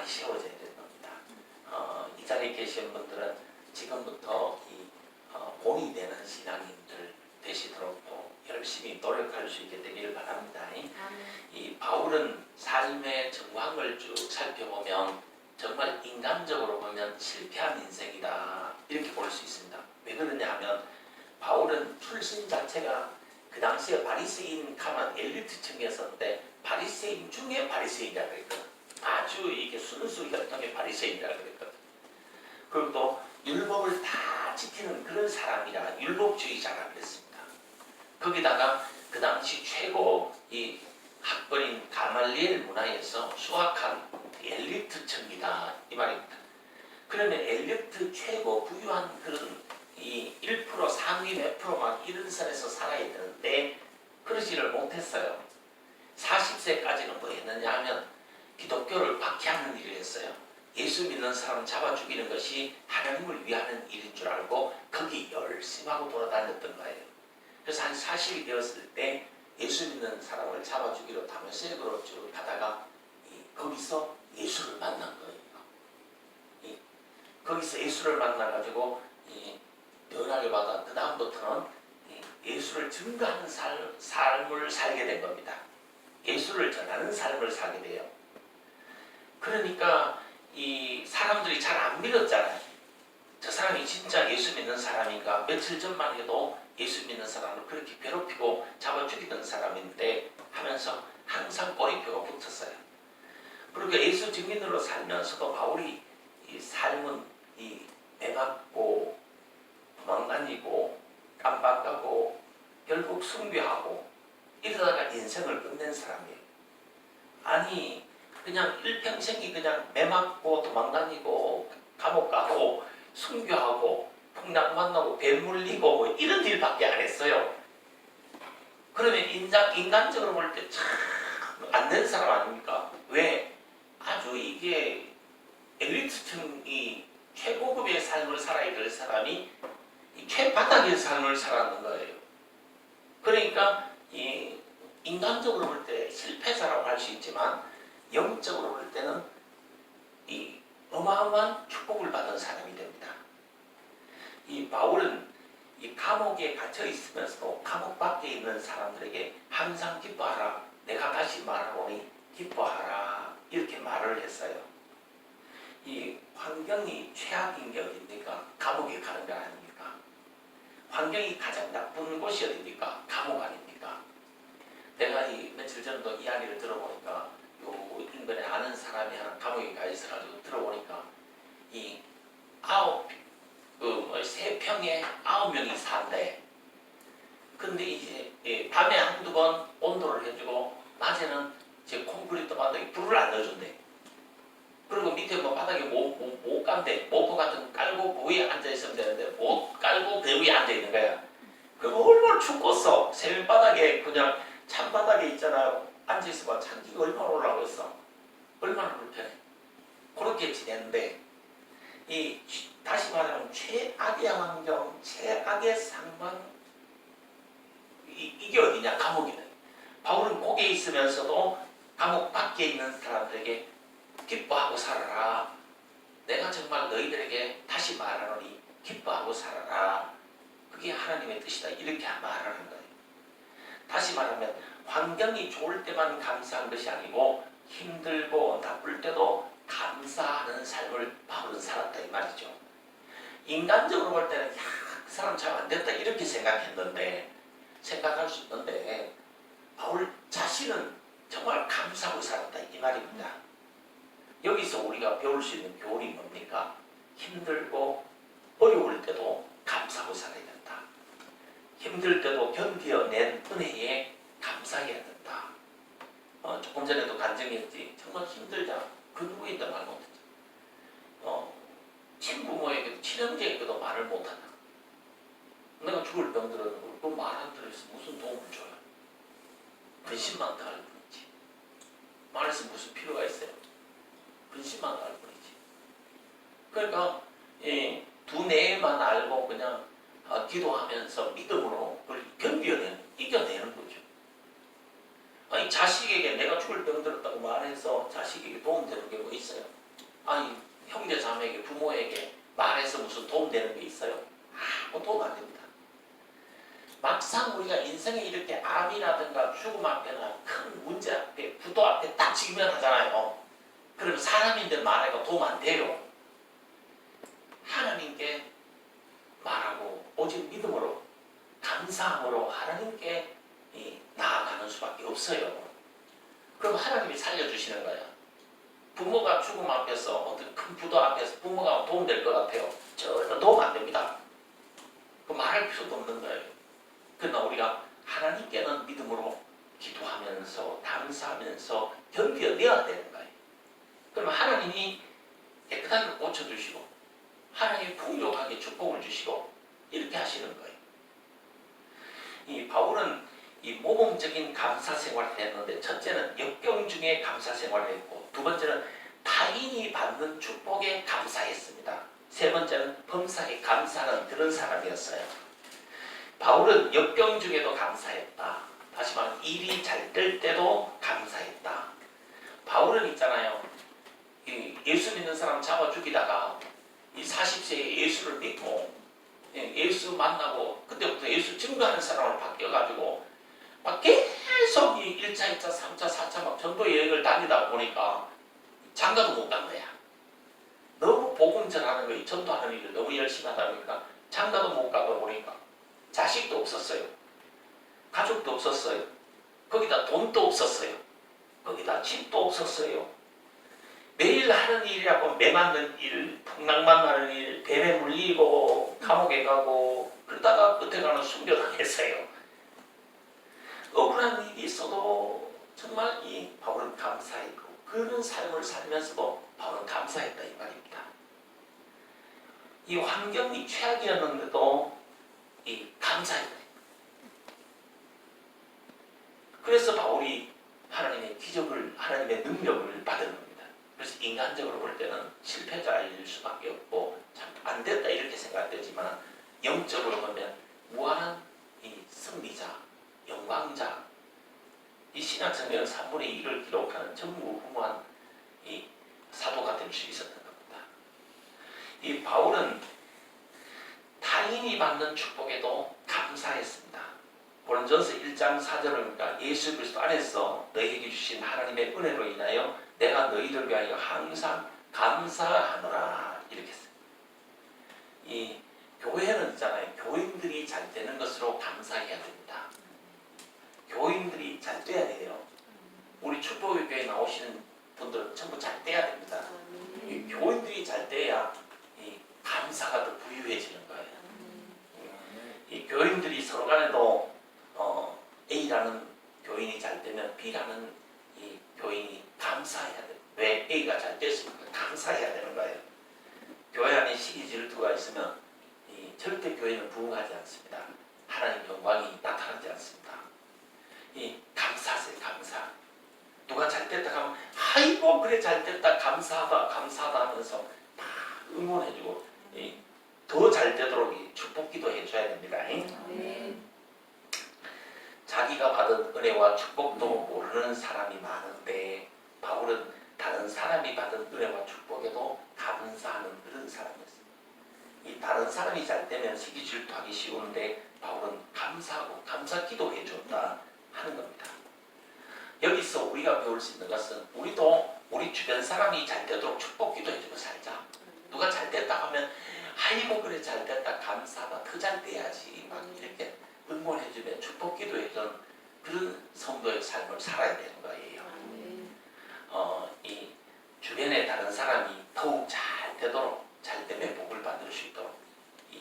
많이 세워져야 되는 겁니다. 어, 이 자리에 계신 분들은 지금부터 이 어, 본이 되는 신앙인들 되시도록 또 열심히 노력할 수 있게 되기를 바랍니다. 이- 이 바울은 삶의 정황을 쭉 살펴보면 정말 인간적으로 보면 실패한 인생이다 이렇게 볼 수 있습니다. 왜 그러냐 하면 바울은 출신 자체가 그 당시에 바리새인 가만 엘리트층이었었는데 바리새인 중에 바리새인이라 그랬거든. 아주 이게 순수 혈통의 바리새인이라 그랬거든. 그리고 또 율법을 다 지키는 그런 사람이라 율법주의자라 그랬습니다. 거기다가 그 당시 최고 이 학벌인 가말리엘 문화에서 수학한 엘리트층이다 이 말입니다. 그러면 엘리트 최고 부유한 그런 이 1% 상위 몇 프로만 이런 선에서 살아야 되는데 그러지를 못했어요. 40세까지는 뭐 했느냐 하면 기독교를 박해하는 일을 했어요. 예수 믿는 사람 잡아 죽이는 것이 하나님을 위하는 일인 줄 알고 거기 열심히 하고 돌아다녔던 거예요. 그래서 한 40이 되었을 때 예수 믿는 사람을 잡아 죽이러 다메섹으로 쭉 가다가 이, 거기서 예수를 만난 거예요. 이, 거기서 예수를 만나가지고 이, 변화를 받아 그 다음부터는 예수를 증거하는 삶, 삶을 살게 된 겁니다. 예수를 전하는 삶을 살게 돼요. 그러니까 이 사람들이 잘 안 믿었잖아요. 저 사람이 진짜 예수 믿는 사람인가? 며칠 전만 해도 예수 믿는 사람을 그렇게 괴롭히고 잡아 죽이던 사람인데 하면서 항상 꼬리표가 붙었어요. 그리고 예수 증인으로 살면서도 바울이 이 삶은 이 매맞고 도망다니고 깜박하고 결국 순교하고 이러다가 인생을 끝낸 사람이에요. 아니 그냥 일평생이 그냥 매맞고 도망다니고 감옥 가고 순교하고 풍랑 만나고 배 물리고 뭐 이런 일밖에 안 했어요. 그러면 인간, 인간적으로 볼 때 참 안 된 사람 아닙니까? 왜? 아주 이게 엘리트층이 최고급의 삶을 살아야 될 사람이 이 최바닥의 삶을 살았는 거예요. 그러니까 이 인간적으로 볼 때 실패자라고 할 수 있지만 영적으로 볼 때는 이 어마어마한 축복을 받은 사람이 됩니다. 이 바울은 이 감옥에 갇혀 있으면서도 감옥 밖에 있는 사람들에게 항상 기뻐하라. 내가 다시 말하오니 기뻐하라. 이렇게 말을 했어요. 이 환경이 최악인 게 어딥니까? 감옥에 가는 거 아닙니까? 환경이 가장 나쁜 곳이 어딥니까? 감옥 아닙니까? 내가 이 며칠 전도 이야기를 들어보니까 요 인근에 아는 사람이 하나 감옥에 가 있어가지고 들어보니까 이 아홉 그세 평에 아홉 명이 산대. 근데 이제 예, 밤에 한두 번 온도를 해주고 낮에는 제 콘크리트 바닥에 불을 안 넣어준대. 그리고 밑에 뭐 바닥에 못, 못, 못 간대. 모터 같은 거 깔고 그 위에 앉아 있으면 되는데 못 깔고 그 위에 앉아 있는 거야. 그거 얼마나 춥겠어. 새벽바닥에 그냥 찬바닥에 있잖아요. 앉아 있어봐. 찬기가 얼마나 올라오겠어. 얼마나 불편해. 그렇게 지냈는데 이 다시 말하면 최악의 환경, 최악의 상황 이, 이게 어디냐? 감옥이네. 바울은 거기에 있으면서도 감옥 밖에 있는 사람들에게 기뻐하고 살아라. 내가 정말 너희들에게 다시 말하노니 기뻐하고 살아라. 그게 하나님의 뜻이다. 이렇게 말하는 거예요. 다시 말하면 환경이 좋을 때만 감사한 것이 아니고 힘들고 나쁠 때도 감사하는 삶을 바울은 살았다 이 말이죠. 인간적으로 볼 때는 야, 그 사람 잘 안 됐다 이렇게 생각했는데 생각할 수 있는데 바울 자신은 정말 감사하고 살았다 이 말입니다. 여기서 우리가 배울 수 있는 교훈이 뭡니까? 힘들고 어려울 때도 감사하고 살아야 된다. 힘들 때도 견디어낸 은혜에 감사해야 된다. 어, 조금 전에도 간증했지. 정말 힘들다. 그 누구인데 말 못했죠. 어, 친부모에게도 친형제에게도 말을 못한다. 내가 죽을 병 들었는 걸또 말 안 들어서 무슨 도움을 줘요? 근심만 더할 뿐이지. 말해서 무슨 필요가 있어요? 근심만 더할 뿐이지. 그러니까 이 두 내만 알고 그냥 어, 기도하면서 믿음으로 그걸 견뎌내는, 이겨내는 거죠. 아니 자식에게 내가 죽을 병 들었다고 말해서 자식에게 도움되는 게 뭐 있어요? 아니 형제 자매에게 부모에게 말해서 무슨 도움되는 게 있어요? 아무 도움 안 됩니다. 막상 우리가 인생에 이렇게 암이라든가 죽음 앞에나 큰 문제 앞에 부도 앞에 딱 직면하잖아요. 그러면 사람인들 말해가 도움 안 돼요. 하나님께 말하고 오직 믿음으로 감사함으로 하나님께 이, 나아가는 수밖에 없어요. 그럼 하나님이 살려주시는 거야. 부모가 죽음 앞에서 어떤 큰 부도 앞에서 부모가 도움될 것 같아요. 전혀 도움 안 됩니다. 그 말할 필요도 없는 거예요. 그러나 우리가 하나님께는 믿음으로 기도하면서 감사하면서 견뎌내야 되는 거예요. 그러면 하나님이 깨끗하게 고쳐주시고 하나님이 풍족하게 축복을 주시고 이렇게 하시는 거예요. 이 바울은 이 모범적인 감사 생활을 했는데 첫째는 역경 중에 감사 생활을 했고 두 번째는 타인이 받는 축복에 감사했습니다. 세 번째는 범사에 감사는 그런 사람이었어요. 바울은 역경 중에도 감사했다. 다시 말하면 일이 잘 될 때도 감사했다. 바울은 있잖아요. 이 예수 믿는 사람 잡아 죽이다가 이 40세에 예수를 믿고 예, 예수 만나고 그때부터 예수 증거하는 사람으로 바뀌어가지고 막 계속 이 1차, 2차, 3차, 4차 막 전도 여행을 다니다 보니까 장가도 못 간 거야. 너무 복음 전하는 거, 이 전도하는 일을 너무 열심히 하다 보니까 장가도 못 가다 보니까 자식도 없었어요. 가족도 없었어요. 거기다 돈도 없었어요. 거기다 집도 없었어요. 매일 하는 일이라고 매 맞는 일, 풍랑만 나는 일, 뱀에 물리고 감옥에 가고 그러다가 끝에 가는 순교당했어요. 억울한 일이 있어도 정말 이 바울은 감사했고 그런 삶을 살면서도 바울은 감사했다 이 말입니다. 이 환경이 최악이었는데도 이 감사했다. 그래서 바울이 하나님의 기적을 하나님의 능력을 받은 겁니다. 그래서 인간적으로 볼 때는 실패자일 수밖에 없고 참 안 됐다 이렇게 생각되지만 영적으로 보면 무한한 이 승리자, 영광자, 이 신약 성경 3분의 1을 기록하는 전무후무한 이 사도가 될 수 있었던 겁니다. 이 바울은 타인이 받는 축복에도 감사했습니다. 고린전서 1장 4절을 보니까 예수 그리스도 안에서 너희에게 주신 하나님의 은혜로 인하여 내가 너희들 위하여 항상 감사하노라 이렇게 했어요. 이 교회는 있잖아요. 교인들이 잘 되는 것으로 감사해야 됩니다. 교인들이 잘 돼야 돼요. 우리 축복의 교회 나오시는 분들은 전부 잘 돼야 됩니다. 이 교인들이 잘 돼야 이 감사가 더 부유해지는 거예요. 이 교인들이 서로 간에도 어, A라는 교인이 잘 되면 B라는 이 교인이 감사해야 돼. 왜 A가 잘 됐습니까? 감사해야 되는 거예요. 교회 안에 시기 질투가 있으면 이 절대 교회는 부흥하지 않습니다. 하나님 영광이 나타나지 않습니다. 이 감사세 감사. 누가 잘 됐다 하면 아이고 그래 잘 됐다 감사하다 감사하다 하면서 막 응원해주고 더 잘 되도록 이 축복기도 해줘야 됩니다. 자기가 받은 은혜와 축복도 모르는 사람이 많은데 바울은 다른 사람이 받은 은혜와 축복에도 감사하는 그런 사람이었어요. 이 다른 사람이 잘 되면 시기 질투하기 쉬운데 바울은 감사하고 감사 기도해 줬다 하는 겁니다. 여기서 우리가 배울 수 있는 것은 우리도 우리 주변 사람이 잘 되도록 축복 기도해주고 살자. 누가 잘 됐다 하면 아이고 그래 잘 됐다 감사하다 더 잘 돼야지 막 이렇게 응원해주면 축복 기도해준 그런 성도의 삶을 살아야 되는 거예요. 어, 이 주변에 다른 사람이 더욱 잘 되도록 잘 되면 복을 받을 수 있도록 이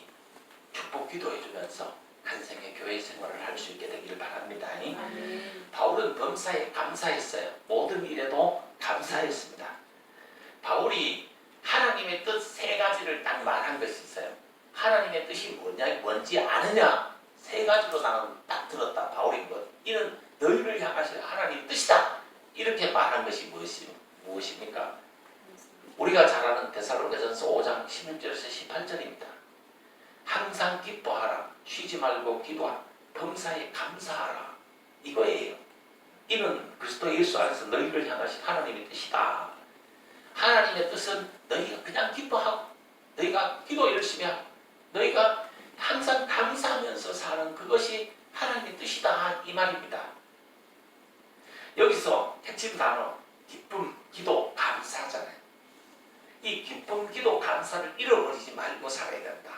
축복 기도해주면서 한 생의 교회 생활을 할 수 있게 되기를 바랍니다. 바울은 범사에 감사했어요. 모든 일에도 감사했습니다. 바울이 하나님의 뜻 세 가지를 딱 말한 것이 있어요. 하나님의 뜻이 뭐냐, 뭔지 아느냐 세 가지로 나는 딱 들었다. 바울이 뭐 이런 너희를 향하실 하나님 뜻이다. 이렇게 말한 것이 무엇이, 무엇입니까? 우리가 잘 아는 데살로니가전서 5장 16절에서 18절입니다. 항상 기뻐하라. 쉬지 말고 기도하라. 범사에 감사하라. 이거예요. 이는 그리스도 예수 안에서 너희를 향하신 하나님의 뜻이다. 하나님의 뜻은 너희가 그냥 기뻐하고 너희가 기도 열심히 하고 너희가 항상 감사하면서 사는 그것이 하나님의 뜻이다 이 말입니다. 여기서 핵심 단어 기쁨, 기도, 감사잖아요. 이 기쁨, 기도, 감사를 잃어버리지 말고 살아야 된다.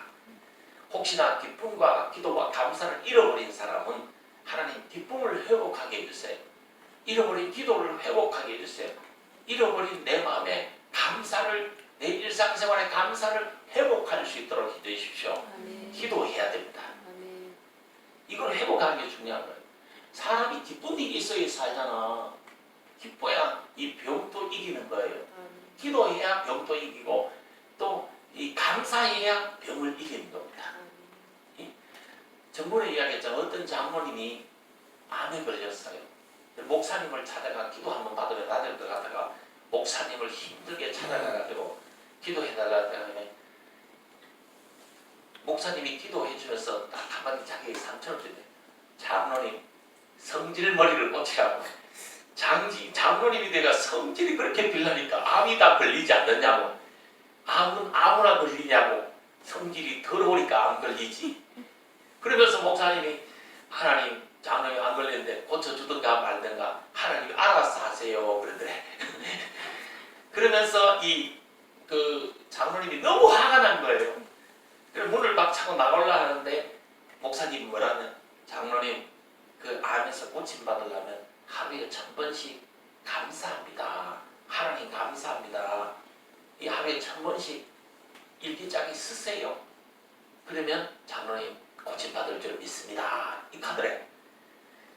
혹시나 기쁨과 기도와 감사를 잃어버린 사람은 하나님 기쁨을 회복하게 해주세요. 잃어버린 기도를 회복하게 해주세요. 잃어버린 내 마음에 감사를 내 일상생활의 감사를 회복할 수 있도록 기도해 주십시오. 아멘. 기도해야 됩니다. 아멘. 이걸 회복하는 게 중요한 거예요. 사람이 기쁜 일이 있어야 살잖아. 기뻐야 이 병도 이기는 거예요. 아멘. 기도해야 병도 이기고 또 이 감사해야 병을 이기는 겁니다. 전번에 이야기했잖아. 어떤 장모님이 암에 걸렸어요. 목사님을 찾아가 기도 한번 다닐 것 같다가 목사님을 힘들게 찾아가가지고 기도해달라고 하면 목사님이 기도해주면서 딱 한마디 자기 상처를 주네. 장로님 성질 머리를 꽂히라고. 장지 장로님이 내가 성질이 그렇게 빌라니까 암이 다 걸리지 않느냐고. 암은 아무나 걸리냐고. 성질이 더러우니까 안 걸리지. 그러면서 목사님이 하나님 장로님 안 걸렸는데 고쳐주든가 말든가 하나님이 알아서 하세요 그러더래. 그러면서 이 그 장로님이 너무 화가 난 거예요. 그래서 문을 막 차고 나가려 하는데 목사님이 뭐라면 장로님 그 암에서 고침 받으려면 하루에 천 번씩 감사합니다. 하나님 감사합니다. 이 하루에 천 번씩 일기장에 쓰세요. 그러면 장로님 고침 받을 줄 믿습니다. 이 카드래.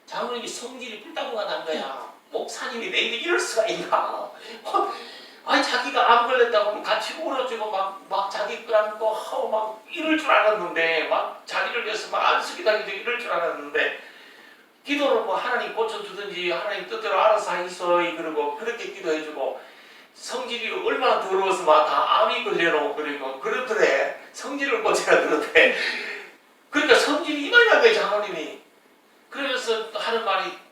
장로님이 성질이 불타고가 난 거야. 목사님이 내일에 이럴 수가 있나? 어, 아니 자기가 암 걸렸다고 하면 같이 울어주고 막, 막 자기 끌안고 하고 막 이럴 줄 알았는데 막 자기를 위해서 막 안쓰기 당기도 이럴 줄 알았는데 기도를 뭐 하나님 고쳐주든지 하나님 뜻대로 알아서 하이소 그러고 그렇게 기도해주고 성질이 얼마나 더러워서 막 다 암이 걸려놓고 그리고 그러더래 성질을 고쳐라 그러더래 그러니까 성질이 이만한 거예요 장로님이 그러면서 또 하는 말이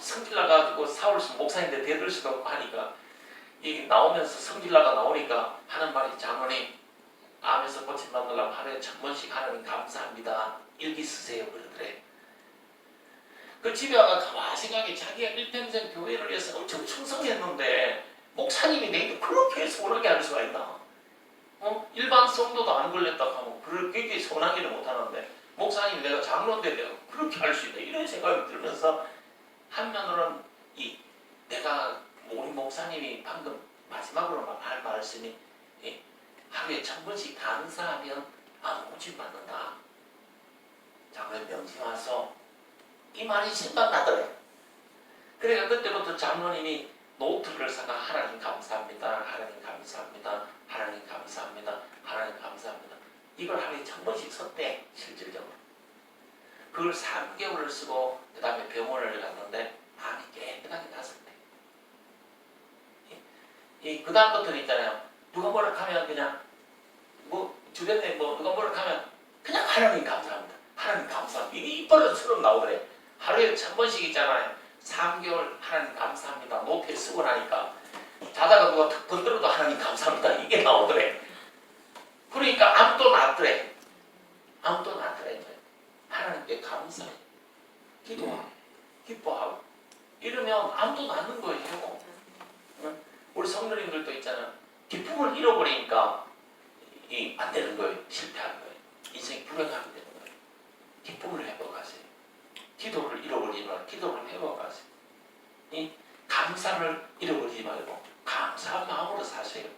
성질 나가지고 사울수 목사인데 대들 수도 없고 하니까 이 나오면서 성질나가 나오니까 하는 말이 장로님 암에서 고침 받으려면 하루에 천 번씩 하나님 감사합니다. 일기 쓰세요 그러더래. 그 집에 와가 가만히 생각해. 자기가 일평생 교회를 위해서 엄청 충성했는데 목사님이 내게 그렇게 서운하게 할 수가 있나? 어? 일반 성도도 안 걸렸다고 하면 그렇게 서운하기를 못하는데 목사님 내가 장로인데 내가 그렇게 할 수 있나? 이런 생각이 들면서 한면으로는 이 내가 우리 목사님이 방금 마지막으로 막할 말씀이 예, 하루에 천 번씩 감사하면 안 고침 받는다. 장로님 명심 와서 이 말이 생각나더래. 그러니까 그때부터 장로님이 노트를 사가 하나님 감사합니다. 하나님 감사합니다. 하나님 감사합니다. 하나님 감사합니다. 이걸 하루에 천 번씩 썼대 실질적으로. 그걸 3개월을 쓰고 그 다음에 병원을 갔는데 암이 깨끗하게 났었대. 이 그 다음부터는 있잖아요. 누가 뭐라 하면 그냥 뭐 주변에 뭐 누가 뭐라 하면 그냥 하나님 감사합니다. 하나님 감사합니다. 이게 입버릇처럼 나오더래. 하루에 천 번씩 있잖아요. 3개월 하나님 감사합니다. 노트에 쓰고 나니까 자다가 누가 툭 건드려도 하나님 감사합니다. 이게 나오더래. 그러니까 암도 낫더래. 암도 낫더래. 하나님께 감사해. 기도하고 기뻐하고 이러면 암도 낫는 거예요. 우리 성도님들도 있잖아. 기쁨을 잃어버리니까 이 안 되는 거예요. 실패하는 거예요. 인생이 불행하게 되는 거예요. 기쁨을 회복하세요. 기도를 잃어버리지 말고 기도를 회복하세요. 이 감사를 잃어버리지 말고 감사한 마음으로 사세요.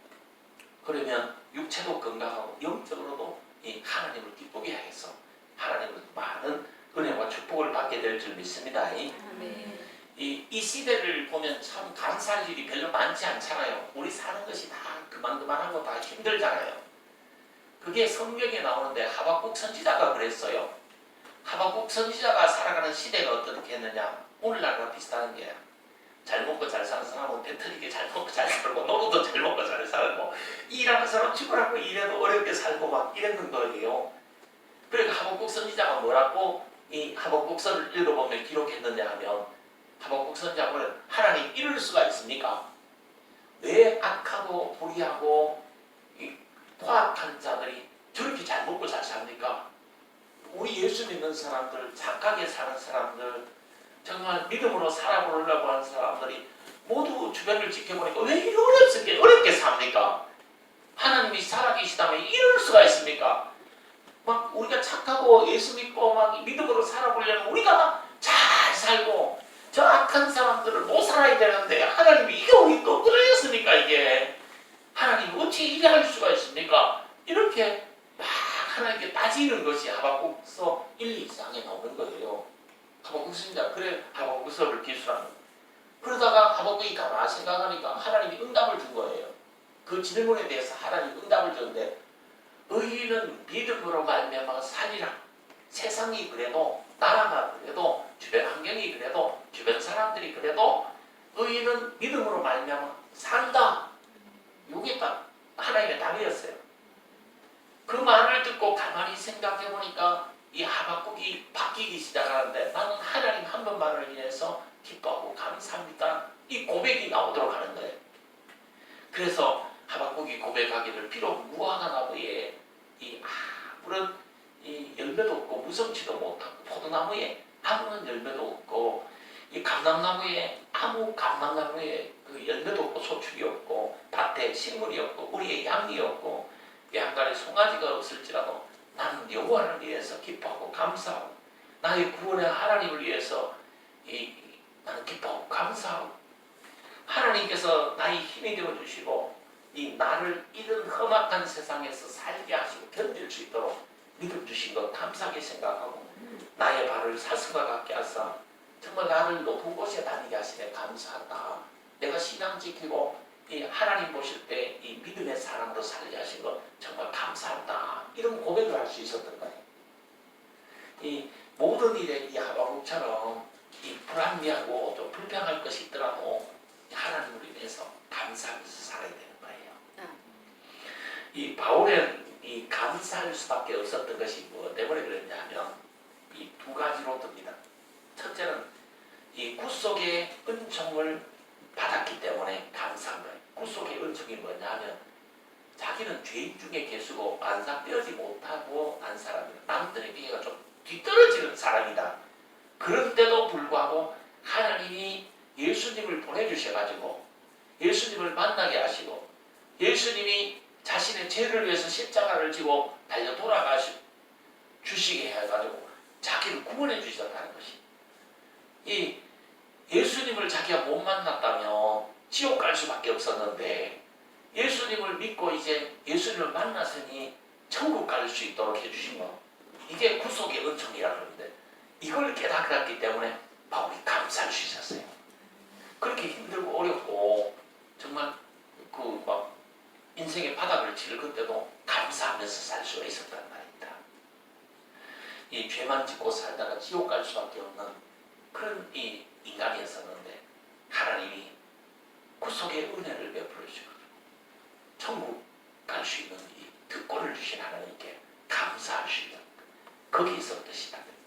그러면 육체도 건강하고 영적으로도 이 하나님을 기쁘게 하겠어. 하나님으로부터 많은 은혜와 축복을 받게 될 줄 믿습니다. 이 아멘. 이 이, 이 시대를 보면 참 감사할 일이 별로 많지 않잖아요. 우리 사는 것이 다 그만그만하고 다 힘들잖아요. 그게 성경에 나오는데 하박국 선지자가 그랬어요. 하박국 선지자가 살아가는 시대가 어떻게 했느냐? 오늘날과 비슷한 게잘 먹고 잘 사는 사람은 배터리게 잘 먹고 잘 살고 노루도 잘 먹고 잘 살고 일하는 사람 죽으라고 일해도 어렵게 살고 막 이랬는 거예요. 그러니까 하박국 선지자가 뭐라고 이 하박국서를 읽어보면 기록했느냐 하면 하박국 선지자는 하나님 이럴 수가 있습니까? 왜 악하고 불의하고 이 포악한 자들이 저렇게 잘 먹고 잘 삽니까? 우리 예수 믿는 사람들, 착하게 사는 사람들, 정말 믿음으로 살아보려고 하는 사람들이 모두 주변을 지켜보니까 왜 이렇게 어렵게, 어렵게 삽니까? 하나님이 살아계시다면 이럴 수가 있습니까? 막 우리가 착하고 예수 믿고 막 믿음으로 살아보려면 우리가 잘 살고 저 악한 사람들을 못 살아야 되는데 하나님이 이게 우리 또 끌어냈습니까 이게 하나님 어찌 이래 할 수가 있습니까? 이렇게 막 하나님께 따지는 것이 하박국서 1, 2장에 나오는 거예요. 하박국 신자 그래 하박국서를 기술하는. 그러다가 하박국이 가만히 생각하니까 하나님이 응답을 준 거예요. 그 질문에 대해서 하나님이 응답을 줬는데 의인은 믿음으로 말미암아 살리라. 세상이 그래도 나라가 그래도 주변 환경이 그래도 주변 사람들이 그래도 의인은 믿음으로 말미암아 산다. 이게 딱 하나님의 답이었어요. 그 말을 듣고 가만히 생각해 보니까 이 하박국이 바뀌기 시작하는데 나는 하나님 한 번만을 인해서 기뻐하고 감사합니다. 이 고백이 나오도록 하는 거예요. 그래서 하박국이 고백하기를 비록 무화과 나무에 이 아무런 이 열매도 없고 무성치도 못하고 포도나무에 아무런 열매도 없고 이 감람나무에 아무 감람나무에 그 열매도 없고 소출이 없고 밭에 식물이 없고 우리의 양이 없고 양간에 송아지가 없을지라도 나는 여호와를 위해서 기뻐하고 감사하고 나의 구원의 하나님을 위해서 이, 나는 기뻐하고 감사하고 하나님께서 나의 힘이 되어 주시고 이 나를 이런 험악한 세상에서 살게 하시고 견딜 수 있도록 믿음 주신 것 감사하게 생각하고 나의 발을 사슴과 같게 하사 정말 나를 높은 곳에 다니게 하시네 감사하다. 내가 신앙 지키고 이 하나님 보실 때 이 믿음의 사람으로 살게 하신 것 정말 감사합니다. 이런 고백을 할 수 있었던 거예요. 이 모든 일에 이 하바국처럼 이 불합리하고 좀 불평할 것이 있더라도 하나님을 위해서 감사하면서 살아야 거예요. 이 바울의 이 감사할 수밖에 없었던 것이 뭐 때문에 그랬냐면 이 두 가지로 듭니다. 첫째는 이 구속의 은총을 받았기 때문에 감사한 거예요. 구속의 은총이 뭐냐면 자기는 죄인 중에 계수고 반삭되지 못하고 한 사람이다. 남들에 비해가 좀 뒤떨어지는 사람이다. 그런데도 불구하고 하나님이 예수님을 보내주셔가지고 예수님을 만나게 하시고 예수님이 자신의 죄를 위해서 십자가를 지고 달려 돌아가시 주시게 해가지고 자기를 구원해 주셨다는 것이 이 예수님을 자기가 못 만났다면 지옥 갈 수밖에 없었는데 예수님을 믿고 이제 예수님을 만났으니 천국 갈 수 있도록 해주신 거 이게 구속의 은총이라 그러는데 이걸 깨닫기 때문에 바울이 감사할 수 있었어요. 그렇게 힘들고 어렵고 정말 그 막 인생의 바닥을 칠 그때도 감사하면서 살 수가 있었단 말입니다. 이 죄만 짓고 살다가 지옥 갈 수밖에 없는 그런 이 인간이었었는데 하나님이 구속의 은혜를 베풀어 주시고 천국 갈 수 있는 이 특권을 주신 하나님께 있는 거기에서부터 시작됩니다.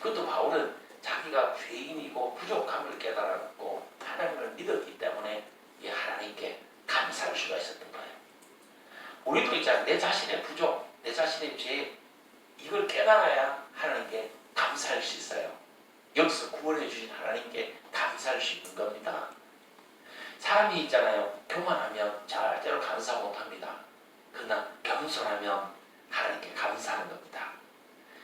그것도 바울은 자기가 죄인이고 부족함을 깨달았고 하나님을 믿었기 때문에 이 하나님께 감사할 수가 있었던 거예요. 우리도 있잖아요. 내 자신의 부족, 내 자신의 죄 이걸 깨달아야 하나님께 감사할 수 있어요. 여기서 구원해 주신 하나님께 감사할 수 있는 겁니다. 사람이 있잖아요. 교만하면 절대로 감사 못 합니다. 그러나 겸손하면 하나님께 감사하는 겁니다.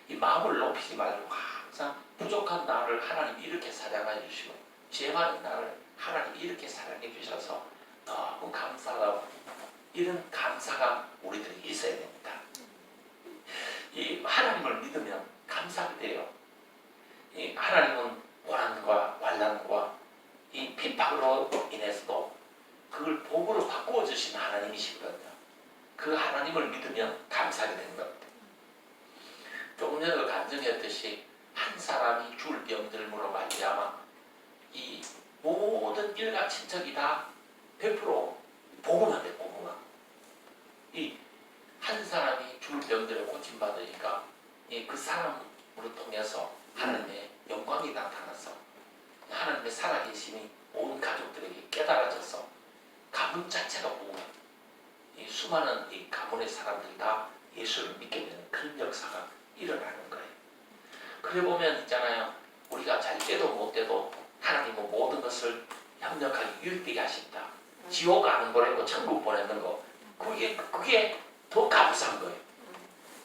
이 마음을 높이지 말고 항상 부족한 나를 하나님이 이렇게 사랑해 주시고 죄 많은 나를 하나님이 이렇게 사랑해 주셔서 너무 감사하고 이런 감사가 우리들이 있어야 됩니다. 이 하나님을 믿으면 감사가 돼요. 이 하나님은 고난과 환난과 이 핍박으로 인해서도 그걸 복으로 바꾸어 주신 하나님이시거든요. 그 하나님을 믿으면 감사하게 되는 겁니다. 조금 전에 그 간증했듯이 한 사람이 줄 병들므로 말미암아 이 모든 일가 친척이 다 100% 복음만 돼 복음만. 이 한 사람이 줄 병들에 고침 받으니까 이 그 사람으로 통해서 하나님의 영광이 나타나서 하나님의 살아계심이 온 가족들에게 깨달아져서 가문 자체가 복음. 이 수많은 이 가문의 사람들이 다 예수를 믿게 되는 그런 역사가 일어나는 거예요. 그래 보면 있잖아요. 우리가 잘 때도 못 때도 하나님은 모든 것을 협력하게 유익되게 하신다. 지옥 가는 거라고 천국 보내는 거. 그게 그게 더 감사한 거예요.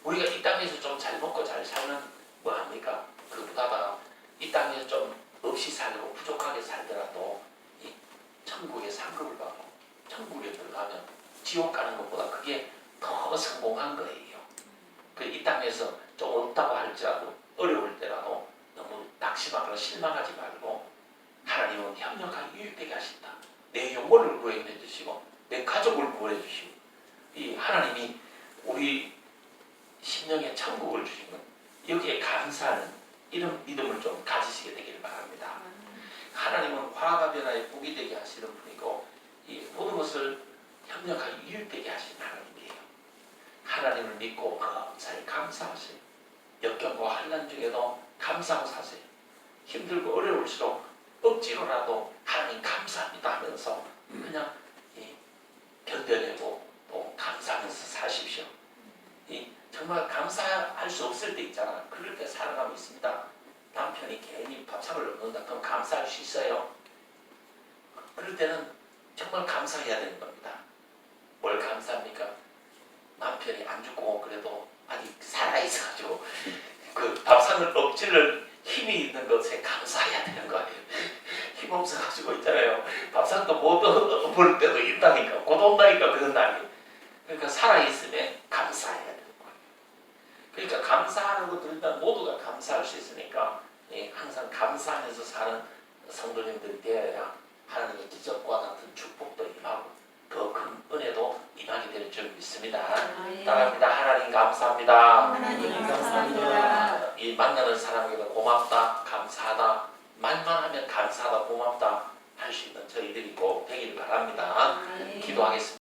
우리가 이 땅에서 좀 잘 먹고 잘 살면 뭐 합니까? 그보다가 이 땅에서 좀 없이 살고 부족하게 살더라도 이 천국의 상급을 받고 천국에 들어가면 지옥 가는 것보다 그게 더 성공한 거예요. 그 이 땅에서 좀 없다고 할지라도 어려울 때라도 너무 낙심하거나 실망하지 말고 하나님은 협력하게 유익되게 하신다. 내 영혼을 구원해 주시고 내 가족을 구원해 주시고 이 하나님이 우리 심령에 천국을 주신 것 여기에 감사하는 이런 믿음을 좀 가지시게 되기를 바랍니다. 하나님은 화가 변화에 복이 되게 하시는 분이고 이 모든 것을 협력하게 유익되게 하시는 하나님이에요. 하나님을 믿고 감사히 감사하세요. 역경과 환난 중에도 감사하고 사세요. 힘들고 어려울수록 억지로라도 하나님 감사합니다 하면서 그냥 이 견뎌내고 또 감사하면서 사십시오. 이 정말 감사할 수 없을 때 있잖아. 그럴 때 살아가고 있습니다. 남편이 괜히 밥상을 넣는다. 그럼 감사할 수 있어요. 그럴 때는 정말 감사해야 되는 겁니다. 뭘 감사합니까? 남편이 안 죽고 그래도 아직 살아있어가지고 그 밥상을 엎질을 힘이 있는 것에 감사해야 되는 거예요. 힘 없어가지고 있잖아요. 밥상도 못 엎을 때도 있다니까. 곧 온다니까 그런 날이. 그러니까 살아있음에 감사해야 되는 거예요. 그러니까 감사하는 것들 일단 모두가 감사할 수 있으니까 예, 항상 감사하면서 사는 성도님들이 되어야 하나님의 기적과 같은 축복도 임하고 더 큰 은혜도 임하게 될 줄 믿습니다. 따라합니다. 하나님 감사합니다. 하나님 감사합니다. 이 만나는 사람에게 고맙다, 감사하다, 말만 하면 감사하다, 고맙다 할 수 있는 저희들이 꼭 되기를 바랍니다. 기도하겠습니다.